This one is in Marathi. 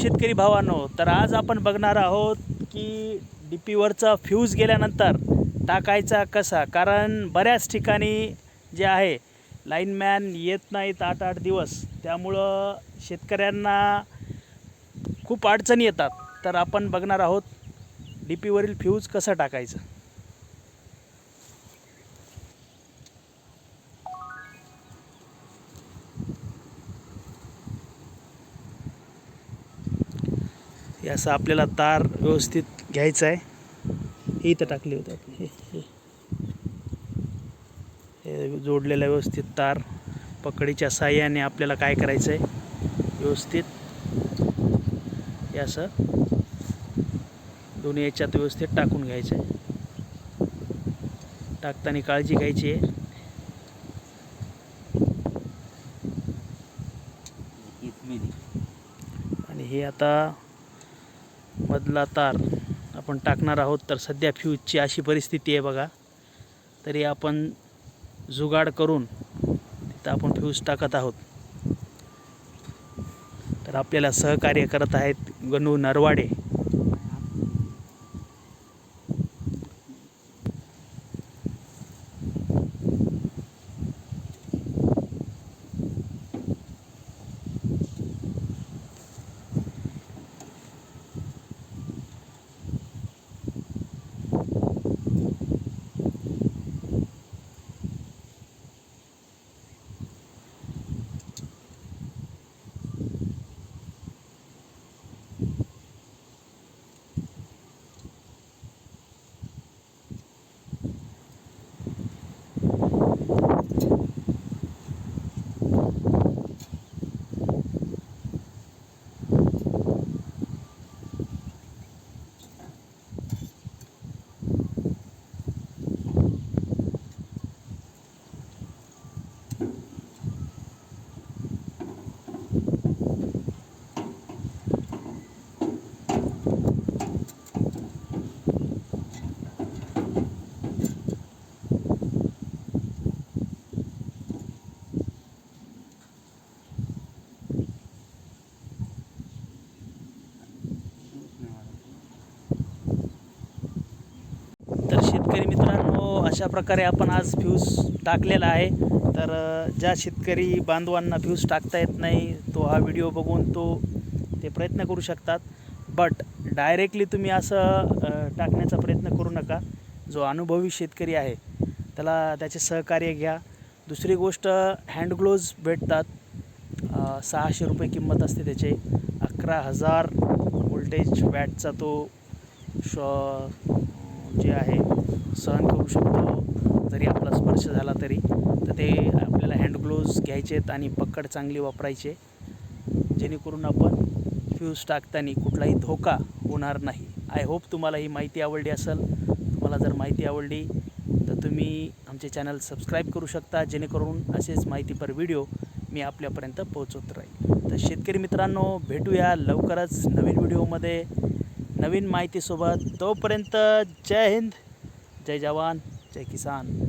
शेतकरी भावांनो तर आज आपण बघणार आहोत की डी पीवरचा फ्यूज गेल्यानंतर टाकायचा कसा? कारण बऱ्याच ठिकाणी जे आहे लाईनमॅन येत नाहीत आठ आठ दिवस. त्यामुळं शेतकऱ्यांना खूप अडचणी येतात. तर आपण बघणार आहोत डी पीवरील फ्यूज कसं टाकायचं? हे असं आपल्याला तार व्यवस्थित घ्यायचं आहे. हे इथं टाकले होते आपण. हे हे. हे जोडलेलं व्यवस्थित तार. पकडीच्या साह्याने आपल्याला काय करायचं आहे? व्यवस्थित. हे असं. दोन्ही याच्यात व्यवस्थित टाकून घ्यायचं आहे. टाकताना काळजी घ्यायची आहे. आणि हे आता मधला तार आपण टाकणार आहोत तर सध्या फ्यूजची अशी परिस्थिती आहे बघा. तरी आपण जुगाड करून तिथं आपण फ्यूज टाकत आहोत. तर आपल्याला सहकार्य करत आहेत गणू नरवाडे. तर शेतकरी मित्रांनो अशा प्रकारे आपण आज फ्यूज टाकलेला आहे. तर ज्या शेतकरी बांधवांना फ्यूज टाकता येत नाही तो हा व्हिडिओ बघून तो ते प्रयत्न करू शकतात. बट डायरेक्टली तुम्ही असं टाकण्याचा प्रयत्न करू नका. जो अनुभवी शेतकरी आहे त्याला त्याचे सहकार्य घ्या. दुसरी गोष्ट हँडग्लोज भेटतात. सहाशे रुपये किंमत असते त्याचे. अकरा हजार वोल्टेज वॅटचा तो शॉ जे आहे सहन करू शकतो. जरी आपला स्पर्श झाला तरी तर ते आपल्याला हँडग्लोव्ज घ्यायचे आहेत आणि पकड चांगली वापरायचे. जेणेकरून आपण फ्यूज टाकताना कुठलाही धोका होणार नाही. आय होप तुम्हाला ही माहिती आवडली असेल. तुम्हाला जर माहिती आवडली तर तुम्ही आमचे चॅनल सबस्क्राईब करू शकता. जेणेकरून असेच माहितीपर व्हिडिओ मी आपल्यापर्यंत पोहोचवत राहील. तर शेतकरी मित्रांनो भेटूया लवकरच नवीन व्हिडिओमध्ये नवीन माहितीसोबत तोपर्यंत जय हिंद जय जवान जय किसान.